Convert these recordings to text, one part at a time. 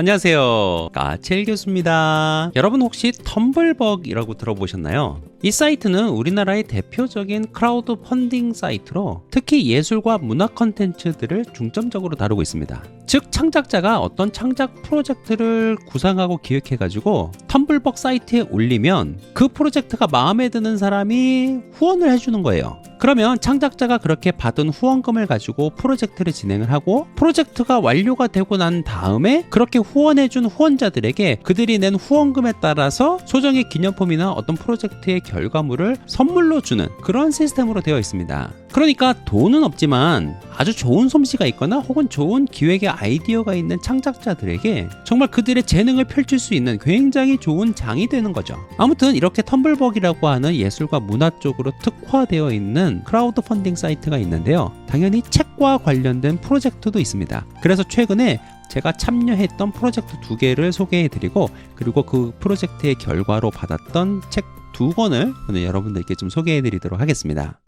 안녕하세요. 까첼 교수입니다. 여러분 혹시 텀블벅이라고 들어보셨나요? 이 사이트는 우리나라의 대표적인 크라우드 펀딩 사이트로 특히 예술과 문화 컨텐츠들을 중점적으로 다루고 있습니다. 즉 창작자가 어떤 창작 프로젝트를 구상하고 기획해가지고 텀블벅 사이트에 올리면 그 프로젝트가 마음에 드는 사람이 후원을 해주는 거예요. 그러면 창작자가 그렇게 받은 후원금을 가지고 프로젝트를 진행을 하고 프로젝트가 완료가 되고 난 다음에 그렇게 후원해준 후원자들에게 그들이 낸 후원금에 따라서 소정의 기념품이나 어떤 프로젝트의 결과물을 선물로 주는 그런 시스템으로 되어 있습니다. 그러니까 돈은 없지만 아주 좋은 솜씨가 있거나 혹은 좋은 기획의 아이디어가 있는 창작자들에게 정말 그들의 재능을 펼칠 수 있는 굉장히 좋은 장이 되는 거죠. 아무튼 이렇게 텀블벅이라고 하는 예술과 문화 쪽으로 특화되어 있는 크라우드 펀딩 사이트가 있는데요. 당연히 책과 관련된 프로젝트도 있습니다. 그래서 최근에 제가 참여했던 프로젝트 두 개를 소개해 드리고 그리고 그 프로젝트의 결과로 받았던 책 두 권을 오늘 여러분들께 좀 소개해 드리도록 하겠습니다.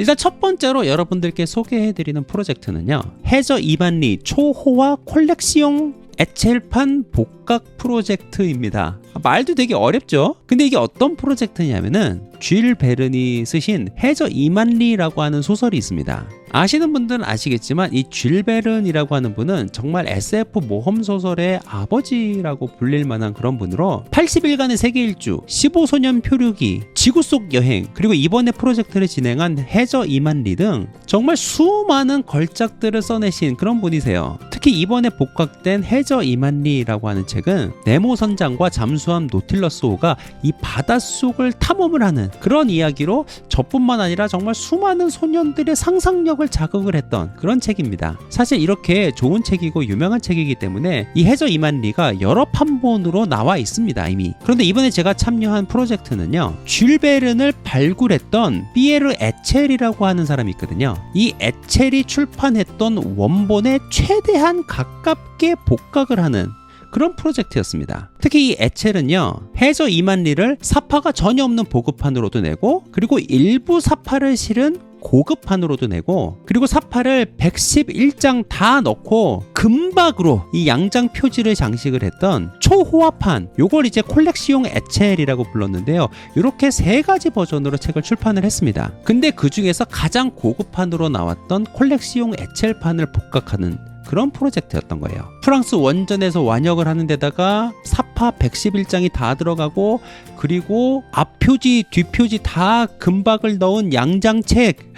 일단 첫 번째로 여러분들께 소개해 드리는 프로젝트는요. 해저 이반리 초호화 콜렉시용 에첼판 복각 프로젝트입니다. 말도 되게 어렵죠? 근데 이게 어떤 프로젝트냐면은 쥘 베른이 쓰신 해저 이만리라고 하는 소설이 있습니다. 아시는 분들은 아시겠지만 이 쥘 베른이라고 하는 분은 정말 SF 모험 소설의 아버지라고 불릴 만한 그런 분으로 80일간의 세계 일주, 15소년 표류기, 지구 속 여행, 그리고 이번에 프로젝트를 진행한 해저 이만리 등 정말 수많은 걸작들을 써내신 그런 분이세요. 특히 이번에 복각된 해저 이만리라고 하는 책은 네모 선장과 잠수 함 노틸러스호가 이 바닷속을 탐험을 하는 그런 이야기로 저뿐만 아니라 정말 수많은 소년들의 상상력을 자극을 했던 그런 책입니다. 사실 이렇게 좋은 책이고 유명한 책이기 때문에 이 해저 이만리가 여러 판본으로 나와 있습니다 이미. 그런데 이번에 제가 참여한 프로젝트는요 쥘베른을 발굴했던 피에르 에첼이라고 하는 사람이 있거든요. 이 에첼이 출판했던 원본에 최대한 가깝게 복각을 하는 그런 프로젝트였습니다. 특히 이 에첼은요, 해저 이만리를 사파가 전혀 없는 보급판으로도 내고, 그리고 일부 사파를 실은 고급판으로도 내고 그리고 사파를 111장 다 넣고 금박으로 이 양장 표지를 장식을 했던 초호화판 요걸 이제 콜렉시용 에첼이라고 불렀는데요 이렇게 세 가지 버전으로 책을 출판을 했습니다 근데 그 중에서 가장 고급판으로 나왔던 콜렉시용 에첼판을 복각하는 그런 프로젝트였던 거예요. 프랑스 원전에서 완역을 하는 데다가 사파 111장이 다 들어가고 그리고 앞표지 뒷표지 다 금박을 넣은 양장책.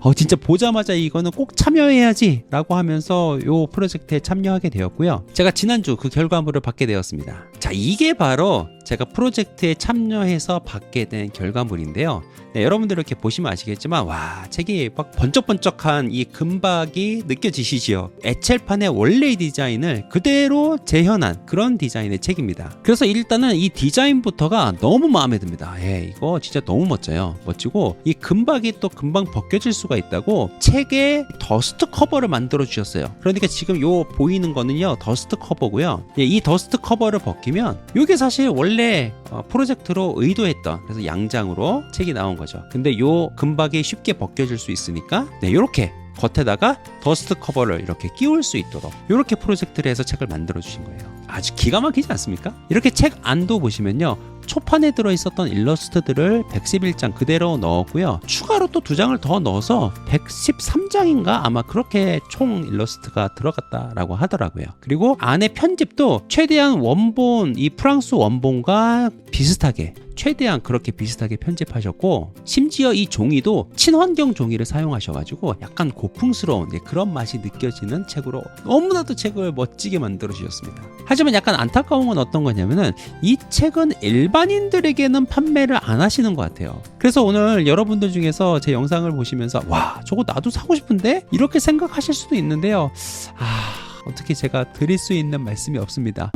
어 진짜 보자마자 이거는 꼭 참여해야지 라고 하면서 요 프로젝트에 참여하게 되었고요. 제가 지난주 그 결과물을 받게 되었습니다. 자 이게 바로 제가 프로젝트에 참여해서 받게 된 결과물인데요. 네, 여러분들 이렇게 보시면 아시겠지만 와 책이 막 번쩍번쩍한 이 금박이 느껴지시지요? 에첼판의 원래의 디자인을 그대로 재현한 그런 디자인의 책입니다. 그래서 일단은 이 디자인부터가 너무 마음에 듭니다. 예 이거 진짜 너무 멋져요. 멋지고 이 금박이 또 금방 벗겨질 수가 있다고 책에 더스트 커버를 만들어 주셨어요. 그러니까 지금 요 보이는 거는요 더스트 커버고요. 예, 이 더스트 커버를 벗기면 이게 사실 원래 어, 프로젝트로 의도했던 그래서 양장으로 책이 나온 거죠. 근데 요 금박이 쉽게 벗겨질 수 있으니까 네 요렇게 겉에다가 더스트 커버를 이렇게 끼울 수 있도록 이렇게 프로젝트를 해서 책을 만들어 주신 거예요 아주 기가 막히지 않습니까? 이렇게 책 안도 보시면요 초판에 들어 있었던 일러스트들을 111장 그대로 넣었고요. 추가로 또 두 장을 더 넣어서 113장인가 아마 그렇게 총 일러스트가 들어갔다라고 하더라고요. 그리고 안에 편집도 최대한 원본 이 프랑스 원본과 비슷하게 최대한 그렇게 비슷하게 편집하셨고 심지어 이 종이도 친환경 종이를 사용하셔가지고 약간 고풍스러운 예, 그런 맛이 느껴지는 책으로 너무나도 책을 멋지게 만들어 주셨습니다. 하지만 약간 안타까운 건 어떤 거냐면은 이 책은 일반인들에게는 판매를 안 하시는 것 같아요. 그래서 오늘 여러분들 중에서 제 영상을 보시면서 와 저거 나도 사고 싶은데 이렇게 생각하실 수도 있는데요. 아 어떻게 제가 드릴 수 있는 말씀이 없습니다.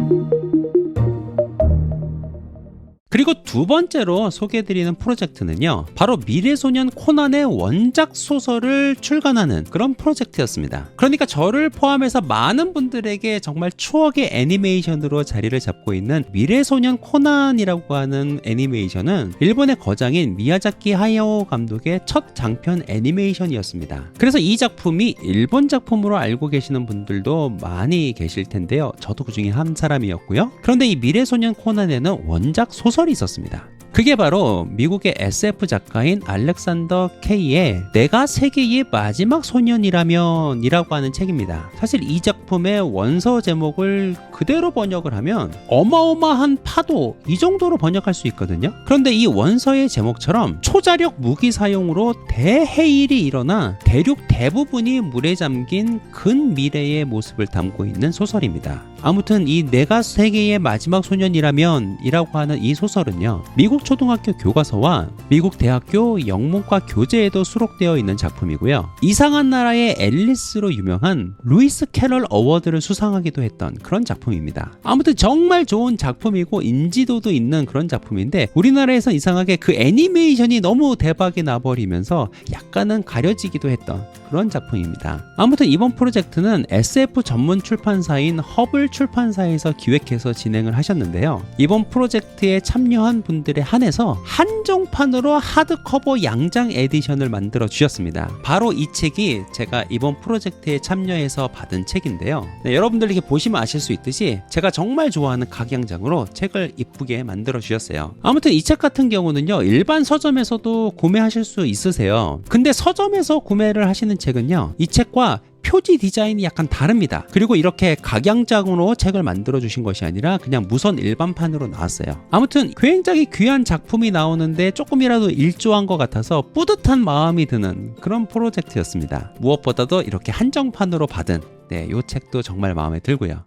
그리고 두 번째로 소개해드리는 프로젝트는요. 바로 미래소년 코난의 원작 소설을 출간하는 그런 프로젝트였습니다. 그러니까 저를 포함해서 많은 분들에게 정말 추억의 애니메이션으로 자리를 잡고 있는 미래소년 코난이라고 하는 애니메이션은 일본의 거장인 미야자키 하야오 감독의 첫 장편 애니메이션이었습니다. 그래서 이 작품이 일본 작품으로 알고 계시는 분들도 많이 계실 텐데요. 저도 그 중에 한 사람이었고요. 그런데 이 미래소년 코난에는 원작 소설 이 있었습니다. 그게 바로 미국의 SF 작가인 알렉산더 케이의 내가 세계의 마지막 소년이라면 이라고 하는 책입니다. 사실 이 작품의 원서 제목을 그대로 번역을 하면 어마어마한 파도 이 정도로 번역할 수 있거든요. 그런데 이 원서의 제목처럼 초자력 무기 사용으로 대해일이 일어나 대륙 대부분이 물에 잠긴 근미래의 모습을 담고 있는 소설입니다. 아무튼 이 내가 세계의 마지막 소년이라면 이라고 하는 이 소설은요. 미국 초등학교 교과서와 미국 대학교 영문과 교재에도 수록되어 있는 작품이고요. 이상한 나라의 앨리스로 유명한 루이스 캐럴 어워드를 수상하기도 했던 그런 작품입니다. 아무튼 정말 좋은 작품이고 인지도도 있는 그런 작품인데 우리나라에서 이상하게 그 애니메이션이 너무 대박이 나버리면서 약간은 가려지기도 했던 그런 작품입니다. 아무튼 이번 프로젝트는 SF 전문 출판사인 허블 출판사에서 기획해서 진행을 하셨는데요. 이번 프로젝트에 참여한 분들에 한해서 한정판으로 하드커버 양장 에디션을 만들어 주셨습니다. 바로 이 책이 제가 이번 프로젝트에 참여해서 받은 책인데요. 네, 여러분들 이렇게 보시면 아실 수 있듯이 제가 정말 좋아하는 각양장으로 책을 이쁘게 만들어 주셨어요. 아무튼 이 책 같은 경우는요. 일반 서점에서도 구매하실 수 있으세요. 근데 서점에서 구매를 하시는 책은요. 이 책과 표지 디자인이 약간 다릅니다. 그리고 이렇게 각양장으로 책을 만들어 주신 것이 아니라 그냥 무선 일반판으로 나왔어요. 아무튼 굉장히 귀한 작품이 나오는데 조금이라도 일조한 것 같아서 뿌듯한 마음이 드는 그런 프로젝트였습니다. 무엇보다도 이렇게 한정판으로 받은 네, 이 책도 정말 마음에 들고요.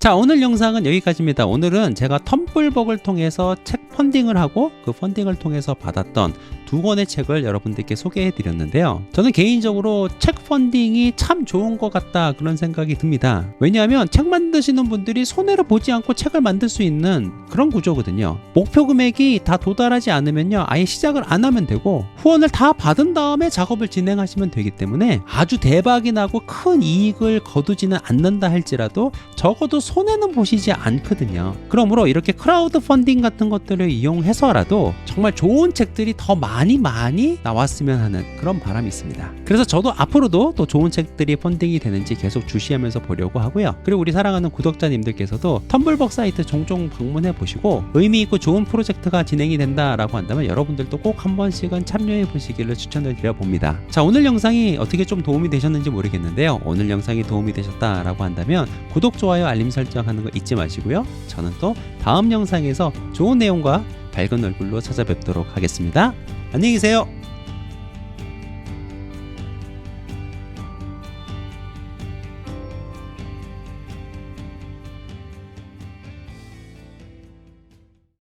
자 오늘 영상은 여기까지입니다. 오늘은 제가 텀블벅을 통해서 책 펀딩을 하고 그 펀딩을 통해서 받았던 두 권의 책을 여러분들께 소개해 드렸는데요. 저는 개인적으로 책 펀딩이 참 좋은 것 같다 그런 생각이 듭니다. 왜냐하면 책 만드시는 분들이 손해를 보지 않고 책을 만들 수 있는 그런 구조거든요. 목표 금액이 다 도달하지 않으면요 아예 시작을 안 하면 되고 후원을 다 받은 다음에 작업을 진행하시면 되기 때문에 아주 대박이 나고 큰 이익을 거두지는 않는다 할지라도 적어도 손해는 보시지 않거든요. 그러므로 이렇게 크라우드 펀딩 같은 것들을 이용해서라도 정말 좋은 책들이 더 많이 많이 나왔으면 하는 그런 바람이 있습니다. 그래서 저도 앞으로도 또 좋은 책들이 펀딩이 되는지 계속 주시하면서 보려고 하고요. 그리고 우리 사랑하는 구독자님들께서도 텀블벅 사이트 종종 방문해 보시고 의미 있고 좋은 프로젝트가 진행이 된다라고 한다면 여러분들도 꼭 한 번씩은 참여해 보시기를 추천을 드려 봅니다. 자, 오늘 영상이 어떻게 좀 도움이 되셨는지 모르겠는데요. 오늘 영상이 도움이 되셨다라고 한다면 구독, 좋아요, 알림 설정하는 거 잊지 마시고요. 저는 또 다음 영상에서 좋은 내용과 밝은 얼굴로 찾아뵙도록 하겠습니다. 안녕히 계세요.